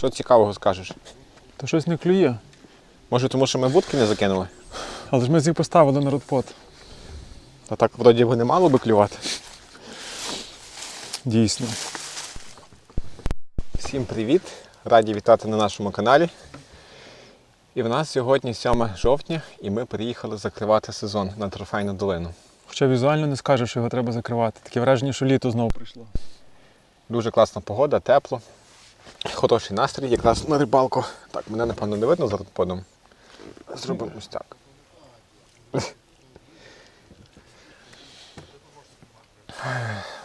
Що цікавого скажеш? Та щось не клює. Може, тому що ми вудки не закинули? Але ж ми з них поставили на родпот. Та так вроді би не мало би клювати. Дійсно. Всім привіт! Раді вітати на нашому каналі. І в нас сьогодні 7 жовтня, і ми приїхали закривати сезон на трофейну долину. Хоча візуально не скажеш, що його треба закривати. Таке враження, що літо знову прийшло. Дуже класна погода, тепло, хороший настрій, якраз на рибалку. Так, мене напевно не видно за подом. Зробимо ось так.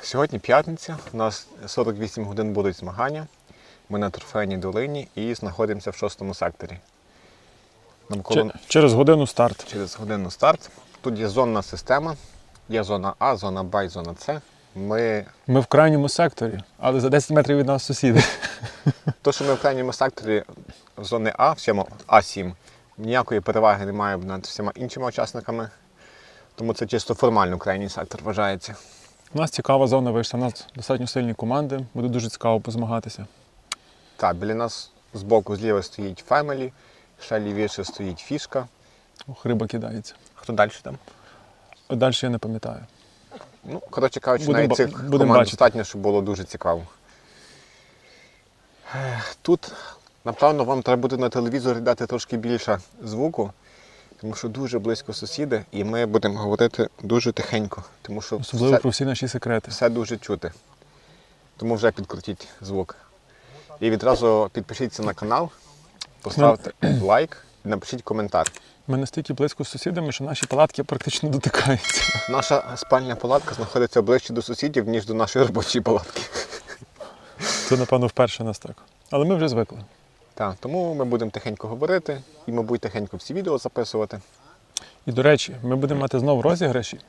Сьогодні п'ятниця, у нас 48 годин будуть змагання. Ми на трофейній долині і знаходимося в шостому секторі. Навколо через годину старт. через годину старт. Тут є зонна система. Є зона А, зона Б і зона С. Ми Ми в крайньому секторі, але за 10 метрів від нас сусіди. То, що ми в крайньому секторі зони А, всьому А7, ніякої переваги немає над всіма іншими учасниками. Тому це чисто формально крайній сектор вважається. У нас цікава зона вийшла. У нас достатньо сильні команди. Буде дуже цікаво позмагатися. Так, біля нас збоку зліва стоїть Family, ще лівіше стоїть фішка. Ох, риба кидається. Хто далі там? Далі я не пам'ятаю. Ну, коротше кажучи, Будем навіть цих будем команд бачити. достатньо, щоб було дуже цікаво. Тут, напевно, вам треба буде на телевізорі дати трошки більше звуку, тому що дуже близько сусіди, і ми будемо говорити дуже тихенько, тому що Особливо все, про всі наші секрети. все дуже чути. Тому вже підкрутіть звук. І відразу підпишіться на канал, поставте лайк і напишіть коментар. Ми настільки близько з сусідами, що наші палатки практично дотикаються. Наша спальня палатка знаходиться ближче до сусідів, ніж до нашої робочої палатки. Це, напевно, вперше нас так. Але ми вже звикли. Так, тому ми будемо тихенько говорити і, мабуть, тихенько всі відео записувати. І до речі, ми будемо мати знову розіграші.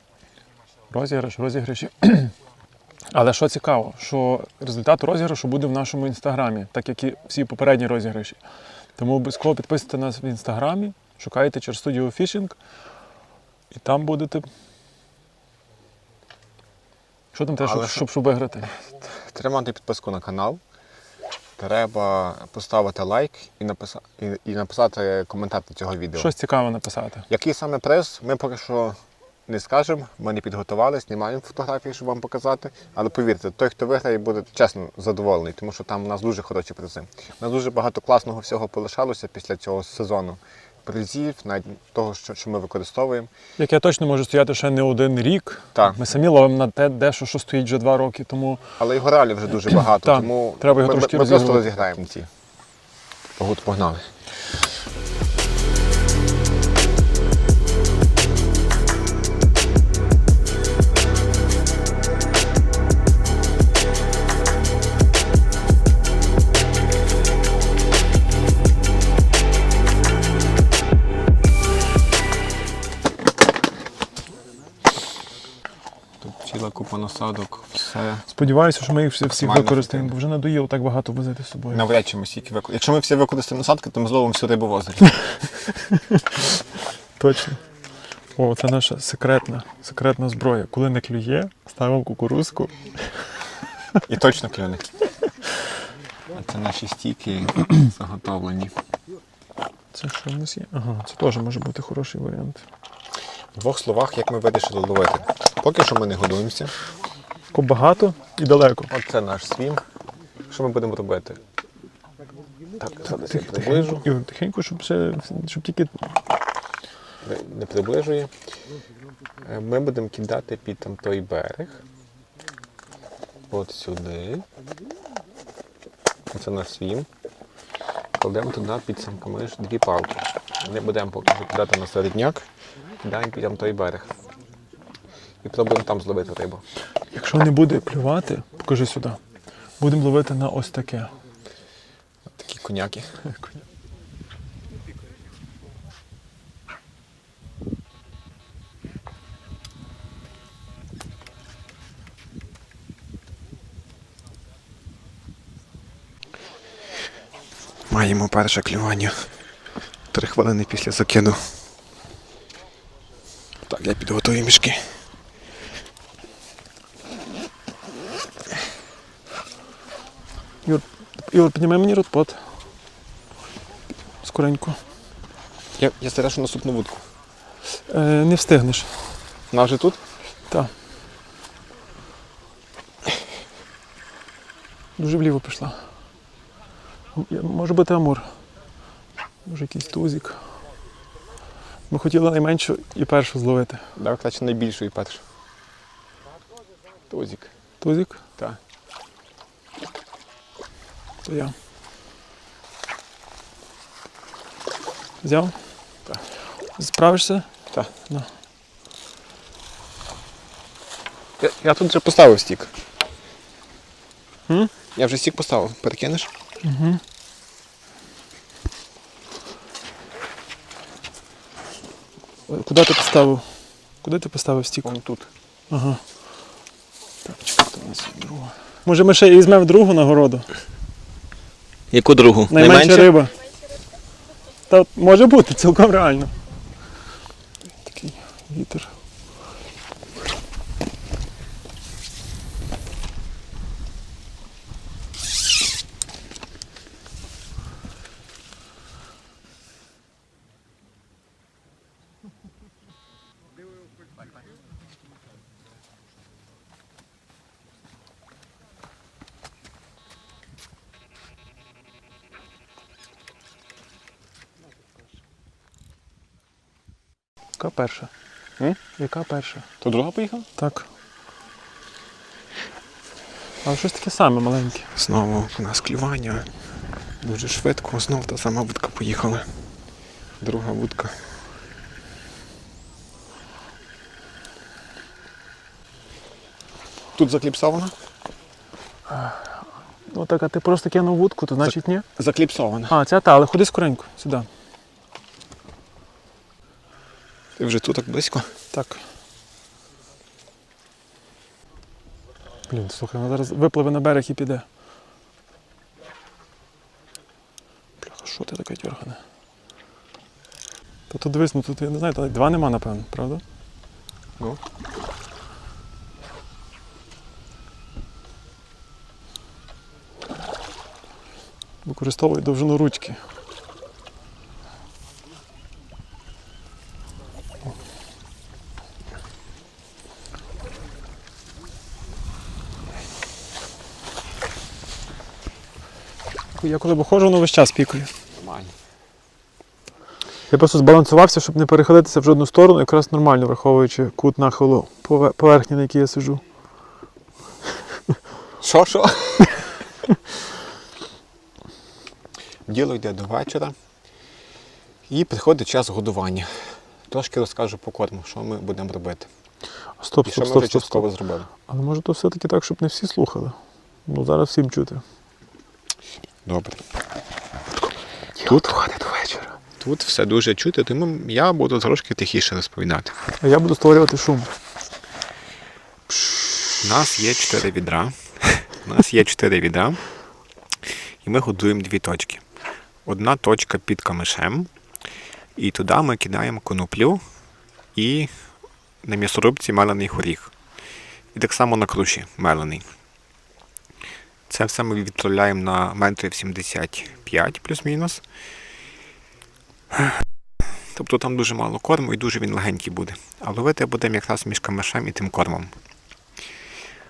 Розіграш, розіграші. Але що цікаво, що результат розіграшу буде в нашому інстаграмі, так як і всі попередні розіграші. Тому обов'язково підписуйте нас в інстаграмі, шукайте через студію фішинг, і там будете. Що там треба, щоб, Але щоб, щоб виграти? Тримати підписку на канал. Треба поставити лайк і, написа... і, і написати коментар до цього відео. Щось цікаве написати. Який саме приз, ми поки що не скажемо, ми не підготувалися, не маємо фотографії, щоб вам показати. Але повірте, той, хто виграє, буде чесно задоволений, тому що там у нас дуже хороші призи. У нас дуже багато класного всього полишалося після цього сезону. Призів, навіть того, що, що ми використовуємо. Як я точно можу стояти ще не один рік. Так. Ми самі ловимо на те, дещо, що стоїть вже два роки, тому Але його реалі вже дуже багато, тому треба його ми, трошки ми просто розіграємо ці. Погод погнали. Ціла купа насадок, все. сподіваюся, що ми їх всі, всіх Максимально використаємо, бо вже надоїло так багато возити з собою. Навряд чи ми стільки використаємо. Якщо ми всі використаємо насадки, то ми зловимо всю рибу в озері. Точно. О, це наша секретна, секретна зброя. Коли не клює, ставимо кукурузку. І точно клюне. А це наші стійки заготовлені. Це що в нас є? Ага, це теж може бути хороший варіант. В двох словах, як ми вирішили ловити. Поки що ми не годуємося. Багато і далеко. Оце наш свім. Що ми будемо робити? Так, зараз я Тих- приближу. Ігор, тихенько, щоб, ще, щоб тільки Не- приближує. Е, Ми будемо кидати під там той берег. От сюди. Це наш свім. Кладемо туди під сам камиш дві палки. Не будемо поки кидати на середняк, кидаємо під там той берег. І пробуємо там зловити рибу. Якщо не буде клювати, покажи сюди. Будемо ловити на ось таке. Такі коняки. Маємо перше клювання. Три хвилини після закиду. Так, я підготую мішки. Юр, Юр, підніми мені ротпот. скоренько. Я, я стараюся наступну вудку. Е, не встигнеш. Вона вже тут? Так. Дуже вліво пішла. Може бути амур. Може якийсь тузик. Ми хотіли найменшу і першу зловити. Давай краще найбільшу і першу. Тузик. Тузик, Так. то я. Взяв? Так. Справишся? Так. Ну. Я, я тут вже поставив стік. М? Я вже стік поставив. Перекинеш? Угу. Куди ти поставив? Куди ти поставив стік? Вон тут. Ага. Так, чекайте, у нас є друга. Може ми ще візьмемо другу нагороду? Яку другу? Найменша риба. Та може бути, цілком реально. Такий вітер. Перша? М? Яка перша? То друга поїхала? Так. Але щось таке саме маленьке. Знову у нас клювання. Дуже швидко. Знову та сама вудка поїхала. Друга вудка. Тут закліпсована? Ну так, а ти просто кинув вудку, то значить ні. Закліпсована. А, ця та, але ходи скоренько, сюди. Ти вже тут так близько. Так. Блін, слухай, вона зараз випливе на берег і піде. Бляха, що ти таке дергане? Та тут дивись, ну тут я не знаю, та два нема, напевно, правда? Ну. Використовуй довжину ручки. Я коли виходжу, воно весь час пікає. Нормально. Я просто збалансувався, щоб не перехилитися в жодну сторону, якраз нормально враховуючи кут нахилу пове- поверхні, на якій я сиджу. Що, що? Діло йде до вечора. І приходить час годування. Трошки розкажу по корму, що ми будемо робити. Стоп, І що стоп, ми вже стоп, стоп, частково стоп. зробили. Але може то все-таки так, щоб не всі слухали. Ну зараз всім чути. Добре. Тут до вечора. Тут все дуже чути, тому я буду трошки тихіше розповідати. А я буду створювати шум. У нас є чотири відра. У нас є чотири відра. І ми годуємо дві точки. Одна точка під камишем. І туди ми кидаємо коноплю і на м'ясорубці мелений горіх. І так само на круші мелений. Це все ми відправляємо на метрів 75 плюс-мінус. Тобто там дуже мало корму і дуже він легенький буде. А ловити будемо якраз між камишем і тим кормом.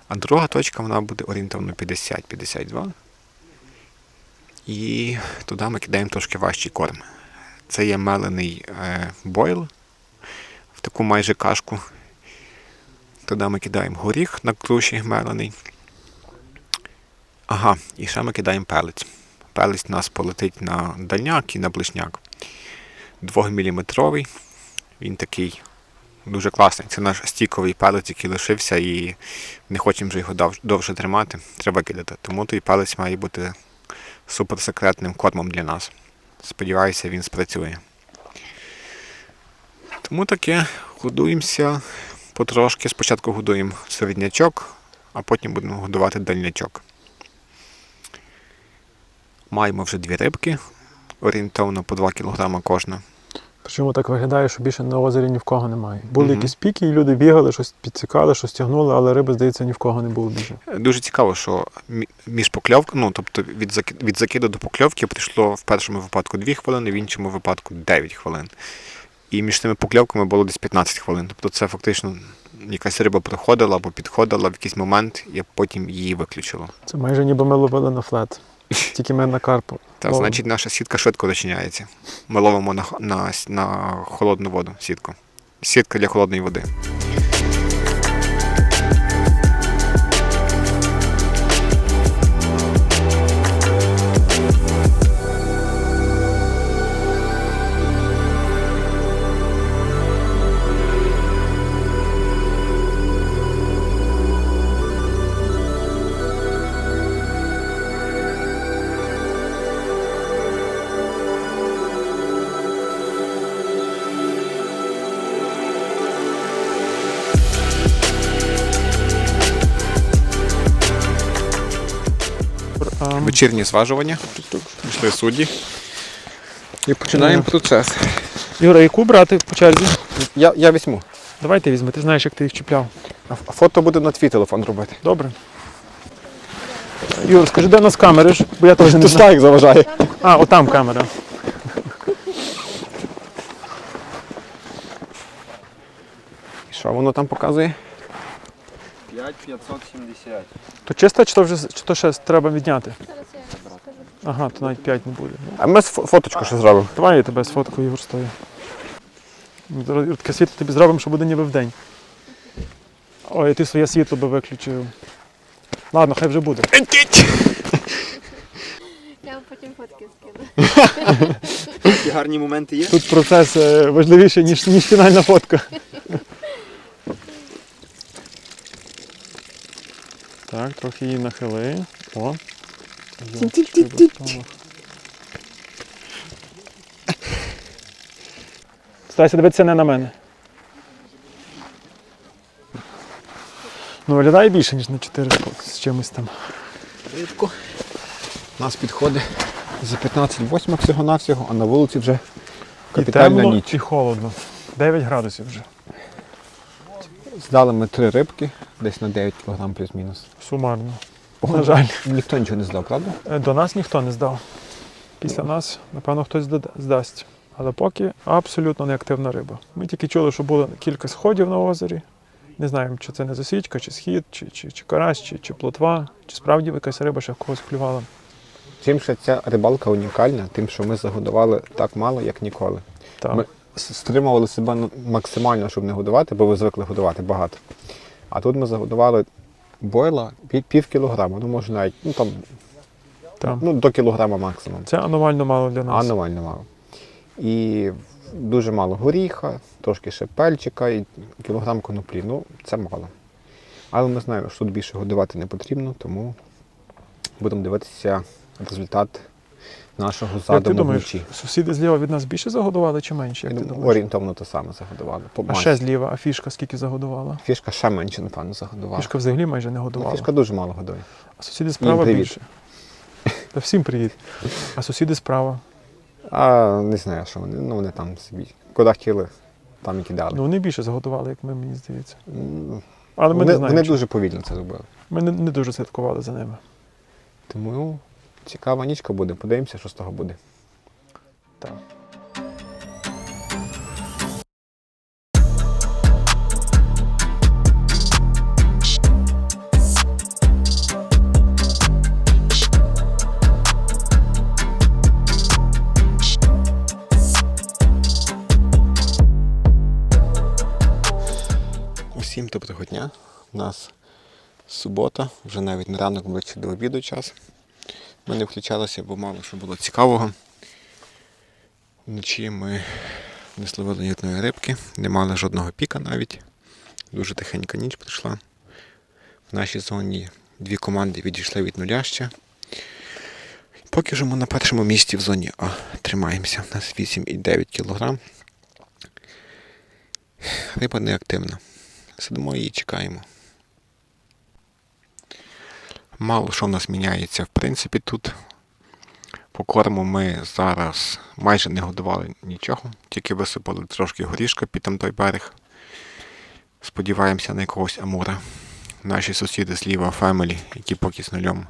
А друга точка вона буде орієнтовно 50-52. І туди ми кидаємо трошки важчий корм. Це є мелений е, бойл в таку майже кашку. Туди ми кидаємо горіх на круші мелений. Ага, і ще ми кидаємо пелець. Пелець у нас полетить на дальняк і на ближняк. 2-мм. Він такий дуже класний. Це наш стіковий пелець, який лишився, і не хочемо вже його довше тримати. Треба кидати. Тому той палець має бути суперсекретним кормом для нас. Сподіваюся, він спрацює. Тому таке, годуємося потрошки. Спочатку годуємо середнячок, а потім будемо годувати дальнячок. Маємо вже дві рибки, орієнтовно по 2 кг кожна. Причому так виглядає, що більше на озері ні в кого немає. Були Мгм. якісь піки, і люди бігали, щось підцікали, щось тягнули, але риби, здається, ні в кого не було більше. Дуже цікаво, що між покльовками, ну тобто від закиду до покльовки прийшло в першому випадку 2 хвилини, в іншому випадку 9 хвилин. І між тими покльовками було десь 15 хвилин. Тобто це фактично якась риба проходила або підходила в якийсь момент, і потім її виключило. Це майже ніби ми ловили на флет. Тільки ми на карпу. Та Ловимо. значить наша сітка швидко зачиняється. Ми ловимо на, на, на холодну воду сітку. Сітка для холодної води. Вечірні зважування. Пішли судді. І починаємо процес. Юра, яку брати по черзі? Я, я візьму. Давай ти візьми, ти знаєш, як ти їх чіпляв. А фото буде на твій телефон робити. Добре. Юр, скажи, де у нас камери? Бо я теж не знаю. як заважає. А, отам камера. І що воно там показує? 5570. То чисто, чи то вже чи то ще треба відняти? Ага, то навіть 5 не буде. А ми з фо- фоточку ще зробимо. Давай я тебе сфоткаю, Юр, стою. Юр, Таке світло тобі зробимо, що буде ніби вдень. Ой, ти своє світло би виключив. Ладно, хай вже буде. Я вам потім фотки скину. Такі гарні моменти є. Тут процес е, важливіший, ніж, ніж фінальна фотка. Так, трохи її нахили. О. Старайся дивитися не на мене. Ну, виглядає більше, ніж на 4 з- чимось там. Рибку. Нас підходить за 15-8 всього-навсього, а на вулиці вже І темно, ніч. і холодно. 9 градусів вже. Здали ми три рибки, десь на 9 кг плюс-мінус. Сумарно. На жаль. Ніхто нічого не здав, правда? Е, До нас ніхто не здав. Після нас, напевно, хтось здасть. Але поки абсолютно неактивна риба. Ми тільки чули, що було кілька сходів на озері. Не знаємо, чи це не засічка, чи схід, чи, чи, чи карась, чи, чи плотва, чи справді якась риба ще в когось клювала. Чим ще ця рибалка унікальна, тим, що ми загодували так мало, як ніколи. Так. Ми стримували себе максимально, щоб не годувати, бо ви звикли годувати багато. А тут ми загодували бойла пів, кілограма, ну може навіть ну, там, так. ну, до кілограма максимум. Це аномально мало для нас. нормально мало. І дуже мало горіха, трошки ще пельчика і кілограм коноплі. Ну, це мало. Але ми знаємо, що тут більше годувати не потрібно, тому будемо дивитися результат нашого думаєш, вночі. сусіди зліва від нас більше загодували чи менше? Як ти думаєш? Орієнтовно те саме загодували. По А ще зліва, а фішка скільки загодувала? Фішка ще менше, напевно, загодувала. Фішка взагалі майже не Ну, годувала. фішка дуже мало годує. А сусіди справа привіт. більше. Та всім привіт. А сусіди справа. А не знаю, що вони. Ну вони там собі. Куди хотіли, там і кидали. Ну вони більше заготували, як ми, мені здається. Але ми вони не знаємо. вони чи- дуже повільно це робили. Ми не, не дуже слідкували за ними. Тому ну, цікава нічка буде. Подивимося, що з того буде. Так. Усім доброго дня. У нас субота, вже навіть не ранок ближче до обіду час. Ми не включалися, бо мало що було цікавого. Вночі ми не словили ні рибки, не мали жодного піка навіть. Дуже тихенька ніч прийшла. В нашій зоні дві команди відійшли від нуля ще. Поки що ми на першому місці в зоні А тримаємося. У нас 8,9 кг. Риба неактивна. Сидимо і чекаємо. Мало що в нас міняється, в принципі, тут. По корму ми зараз майже не годували нічого, тільки висипали трошки горішка під там той берег. Сподіваємося на якогось амура. Наші сусіди зліва Family, які поки з нульом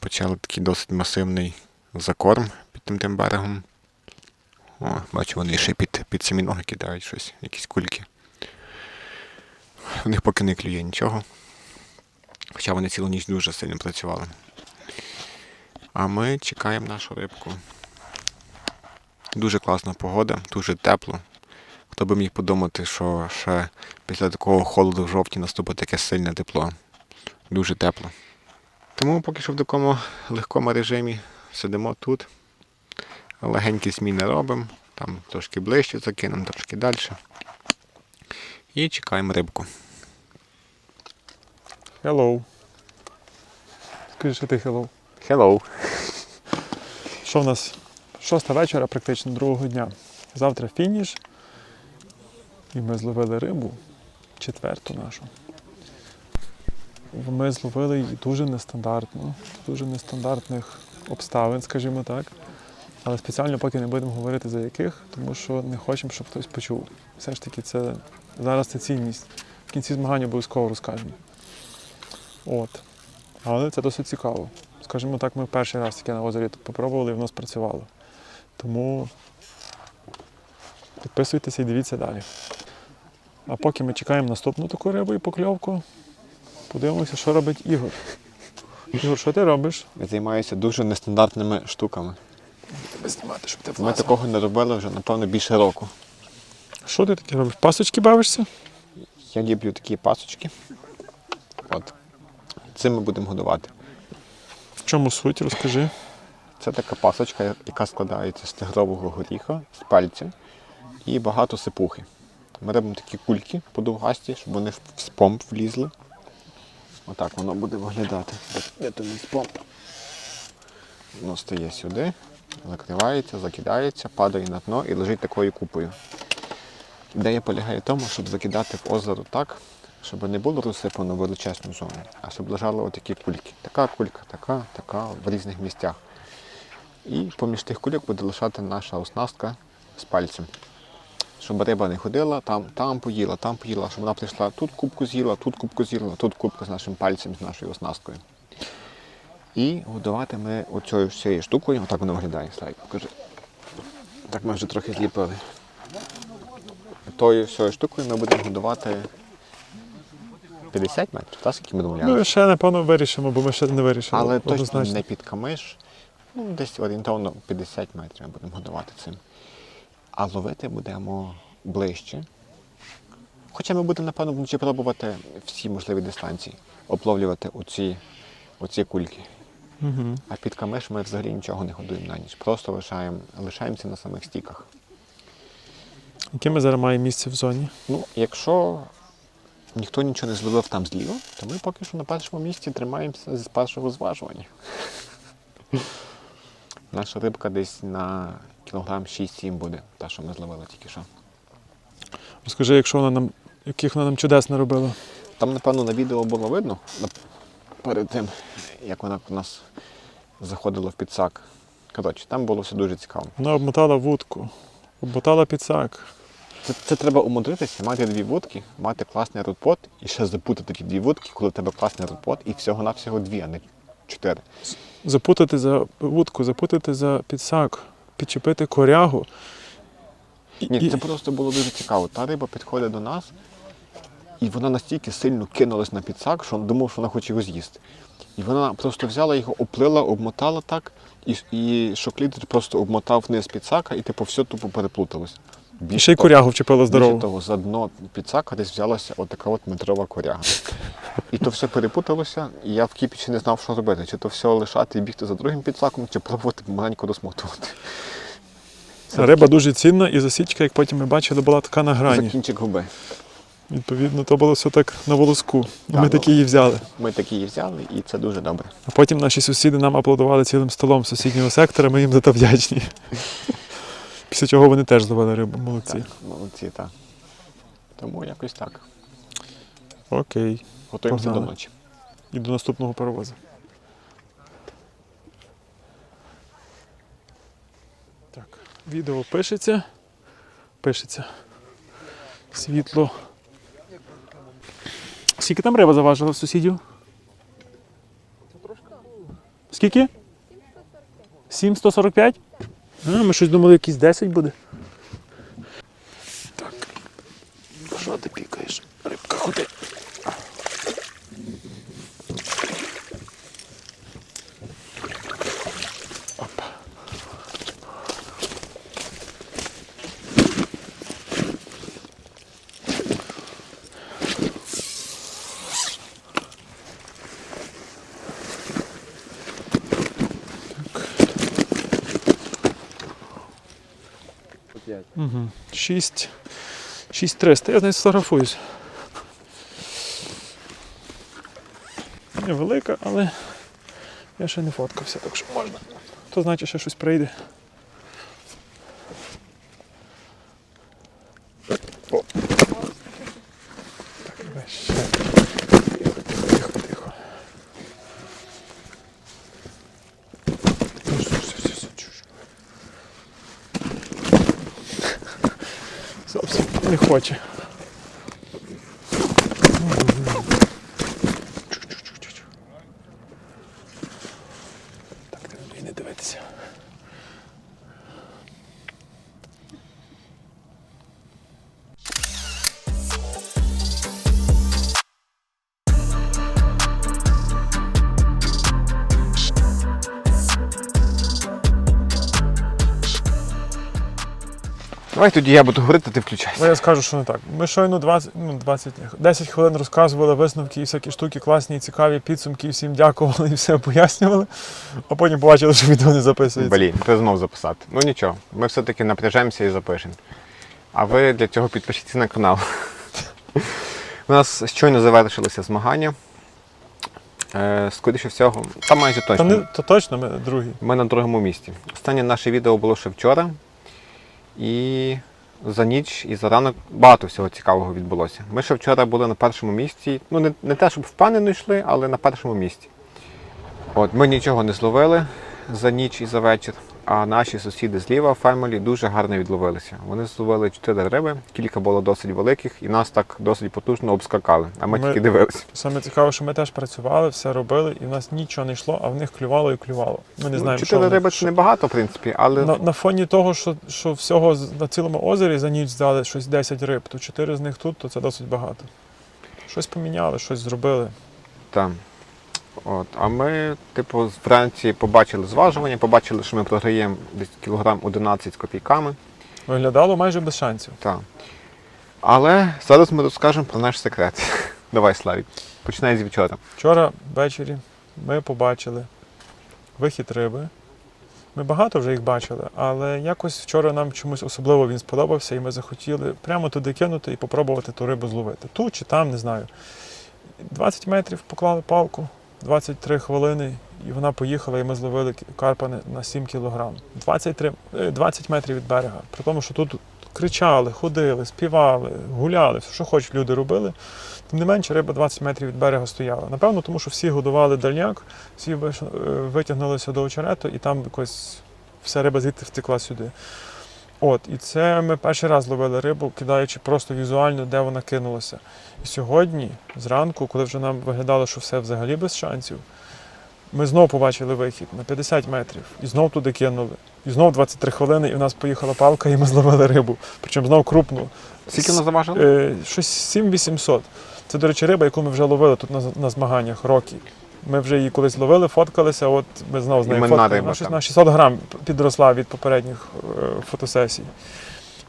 почали такий досить масивний закорм під тим тим берегом. О, бачу, вони ще під, під самі ноги кидають щось, якісь кульки. У них поки не клює нічого. Хоча вони цілу ніч дуже сильно працювали. А ми чекаємо нашу рибку. Дуже класна погода, дуже тепло. Хто би міг подумати, що ще після такого холоду в жовтні наступить таке сильне тепло. Дуже тепло. Тому поки що в такому легкому режимі сидимо тут. Легенькі зміни робимо, там трошки ближче закинемо, трошки далі. І чекаємо рибку. Hello. Скажи, що ти hello. Hello! Що в нас? Шоста вечора, практично другого дня. Завтра фініш. І ми зловили рибу, четверту нашу. Ми зловили її дуже нестандартно, дуже нестандартних обставин, скажімо так. Але спеціально поки не будемо говорити за яких, тому що не хочемо, щоб хтось почув. Все ж таки, це зараз це цінність. В кінці змагання обов'язково розкажемо. От. Але це досить цікаво. Скажімо так, ми перший раз таке на озері попробували і воно спрацювало. Тому підписуйтеся і дивіться далі. А поки ми чекаємо наступну таку рибу і покльовку, подивимося, що робить Ігор. Ігор, що ти робиш? Я займаюся дуже нестандартними штуками. Тебе знімати, щоб ти Ми такого не робили вже, напевно, більше року. Що ти таке робиш? Пасочки бавишся? Я люблю такі пасочки. От. Цим ми будемо годувати. В чому суть? Розкажи. Це така пасочка, яка складається з тигрового горіха, з пальця і багато сипухи. Ми робимо такі кульки подовгасті, щоб вони в спомп влізли. Отак воно буде виглядати. Де- Де то мій спомп? Воно стає сюди, закривається, закидається, падає на дно і лежить такою купою. Ідея полягає в тому, щоб закидати в озеро так, щоб не було розсипано величезну зону, а щоб лежали отакі кульки. Така кулька, така, така в різних місцях. І поміж тих кульок буде лишати наша оснастка з пальцем. Щоб риба не ходила, там, там поїла, там поїла, щоб вона прийшла, тут кубку з'їла, тут кубку з'їла, тут кубку з нашим пальцем, з нашою оснасткою. І годувати ми оцією всією штукою, отак воно виглядає, Слайк, покажи. Так ми вже трохи зліпили. Тою всією штукою ми будемо годувати 50 метрів, так, скільки ми домовляли? Ну, ще напевно вирішимо, бо ми ще не вирішили. Але точно не під камиш. Ну, десь орієнтовно 50 метрів ми будемо годувати цим. А ловити будемо ближче. Хоча ми будемо, напевно, вночі пробувати всі можливі дистанції, обловлювати оці, оці кульки. Угу. А під камиш ми взагалі нічого не годуємо на ніч. Просто лишаємо, лишаємося на самих стіках. Яке ми зараз маємо місце в зоні? Ну, якщо ніхто нічого не зловив там зліва, то ми поки що на першому місці тримаємося з першого зважування. Наша рибка десь на кілограм 6-7 буде, та, що ми зловили тільки що. Розкажи, якщо вона нам, яких вона нам чудес наробила. Там, напевно, на відео було видно перед тим, як вона у нас заходила в підсак. Коротше, там було все дуже цікаво. Вона обмотала вудку, обмотала підсак. Це, це треба умудритися, мати дві вудки, мати класний рудпот і ще запутати ті дві вудки, коли у тебе класний рудпот, і всього-навсього дві, а не чотири. Запутати за вудку, запутати за підсак, підчепити корягу. Ні, це просто було дуже цікаво. Та риба підходить до нас, і вона настільки сильно кинулась на підсак, що думав, що вона хоче його з'їсти. І вона просто взяла його, оплила, обмотала так, і, і шоклідер просто обмотав вниз підсака, і типу все тупо переплуталось. Більше ще й того- корягу вчепила Більше здорову. того, за дно підсака десь взялася отака от метрова коряга. І то все перепуталося, і я в кіпічі не знав, що робити. Чи то все лишати і бігти за другим підсаком, чи пробувати маленько розмотувати. Риба дуже цінна, і засічка, як потім ми бачили, була така на За грані. кінчик губи. Відповідно, то було все так на волоску. І Так, ми ну. такі її взяли. Ми такі її взяли, і це дуже добре. А потім наші сусіди нам аплодували цілим столом сусіднього сектора, ми їм за то вдячні. Після чого вони теж зловили рибу. Молодці. Так, молодці, так. Тому якось так. Окей. Готуємося Погнали. до ночі. І до наступного паровозу. Відео пишеться. Пишеться. Світло. Скільки там риба заважила сусідів? Скільки? 7,145? А, ми щось думали, якісь 10 буде. Так. Що ти пікаєш? Рибка ходи. Опа. Угу. 6. 6300. Я з нею сфотографуюсь. Невелика, але я ще не фоткався, так що можна. То значить, ще щось прийде. О. Так, давай ще. Тихо, тихо. Ну, все, все, все, все, чуш. Зовсім не хоче. Давай тоді я буду говорити, ти включайся. Ну, я скажу, що не так. Ми щойно 20, ну, 20, 10 хвилин розказували висновки і всякі штуки класні і цікаві, підсумки, всім дякували і все пояснювали, а потім побачили, що відео не записується. Блін, треба знов записати. Ну нічого, ми все-таки напряжемося і запишемо. А ви для цього підпишіться на канал. У нас щойно завершилися змагання. Е, скоріше всього, та майже Та точно. не, то точно ми другі. Ми на другому місці. Останнє наше відео було ще вчора. І за ніч і за ранок багато всього цікавого відбулося. Ми ще вчора були на першому місці. Ну, не, не те, щоб впевнено йшли, але на першому місці. От, ми нічого не зловили за ніч і за вечір. А наші сусіди зліва фемелі дуже гарно відловилися. Вони зловили 4 риби, кілька було досить великих, і нас так досить потужно обскакали. А ми, Ми- тільки дивилися. Саме цікаве, що ми теж працювали, все робили, і в нас нічого не йшло, а в них клювало і клювало. Ми не знаємо, що в Ну, Чотири риби це небагато, в принципі, але На, на фоні того, що, що всього на цілому озері за ніч здали щось 10 риб, то 4 з них тут, то це досить багато. Щось поміняли, щось зробили. Так. От. А ми, типу, вранці побачили зважування, побачили, що ми програємо десь кілограм 11 з копійками. Виглядало майже без шансів. Так. Але зараз ми розкажемо про наш секрет. Давай, Славік, починай з вчора. Вчора ввечері ми побачили вихід риби. Ми багато вже їх бачили, але якось вчора нам чомусь особливо він сподобався, і ми захотіли прямо туди кинути і попробувати ту рибу зловити. Тут чи там, не знаю. 20 метрів поклали палку, 23 хвилини, і вона поїхала, і ми зловили карпа на- на 7 кілограм. 23, е, 20 метрів від берега. При тому, що тут кричали, ходили, співали, гуляли, все, що хоч люди робили. Тим не менше, риба 20 метрів від берега стояла. Напевно, тому що всі годували дальняк, всі е, витягнулися до очерету, і там якось вся риба звідти втекла сюди. От, і це ми перший раз ловили рибу, кидаючи просто візуально, де вона кинулася. І сьогодні, зранку, коли вже нам виглядало, що все взагалі без шансів, ми знову побачили вихід на 50 метрів і знов туди кинули. І знов 23 хвилини, і в нас поїхала палка, і ми зловили рибу. Причому знов крупну. Скільки вона заважила? Е, щось 7800. Це, до речі, риба, яку ми вже ловили тут на, на змаганнях роки. Ми вже її колись ловили, фоткалися, от ми знову з нею фоткали. Вона на 600 грам підросла від попередніх е, фотосесій.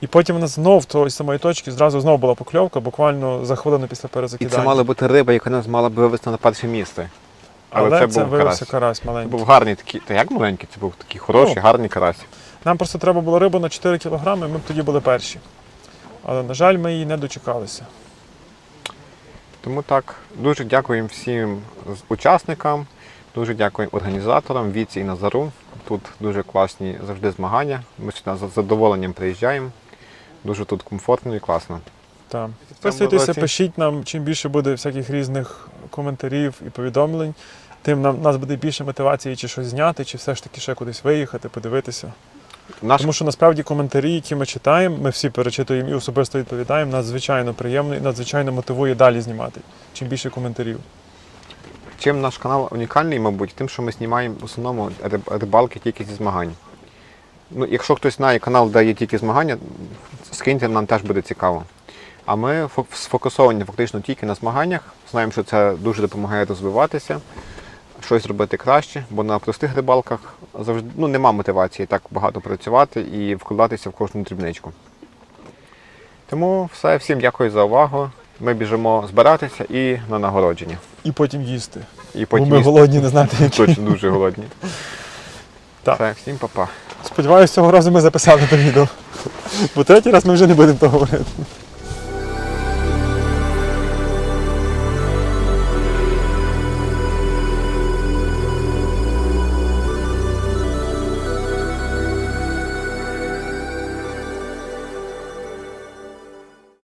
І потім вона знов тої самої точки зразу знов була покльовка, буквально за хвилину після І перезакидання. це мала бути риба, яка нас мала б вивести на перше місце. Але, але це, це був виявився карась. карась Це маленький. був гарний такий. Та як маленький? Це був такий хороший, Ну. гарний карась. Нам просто треба було рибу на 4 кілограми, ми б тоді були перші. Але, на жаль, ми її не дочекалися. Тому так, дуже дякуємо всім учасникам, дуже дякуємо організаторам Віці і Назару. Тут дуже класні завжди змагання. Ми сюди з задоволенням приїжджаємо. Дуже тут комфортно і класно. Так. Підписуйтеся, пишіть нам, чим більше буде всяких різних коментарів і повідомлень, тим нам нас буде більше мотивації чи щось зняти, чи все ж таки ще кудись виїхати, подивитися. Наш Тому що насправді коментарі, які ми читаємо, ми всі перечитуємо і особисто відповідаємо, надзвичайно приємно і надзвичайно мотивує далі знімати. Чим більше коментарів. Чим наш канал унікальний, мабуть, тим, що ми знімаємо в основному риб- рибалки тільки зі змагань. Ну, якщо хтось знає канал, де є тільки змагання, скиньте, нам теж буде цікаво. А ми сфокусовані фактично тільки на змаганнях. Знаємо, що це дуже допомагає розвиватися, щось робити краще, бо на простих рибалках завжди ну, нема мотивації так багато працювати і вкладатися в кожну дрібничку. Тому все, всім дякую за увагу. Ми біжимо збиратися і на нагородження. І потім їсти. І Бо ми їсти. голодні, не знати які. точно дуже голодні. Так. Все, всім па-па. Сподіваюсь, цього разу ми записали те відео. Бо третій раз ми вже не будемо того говорити.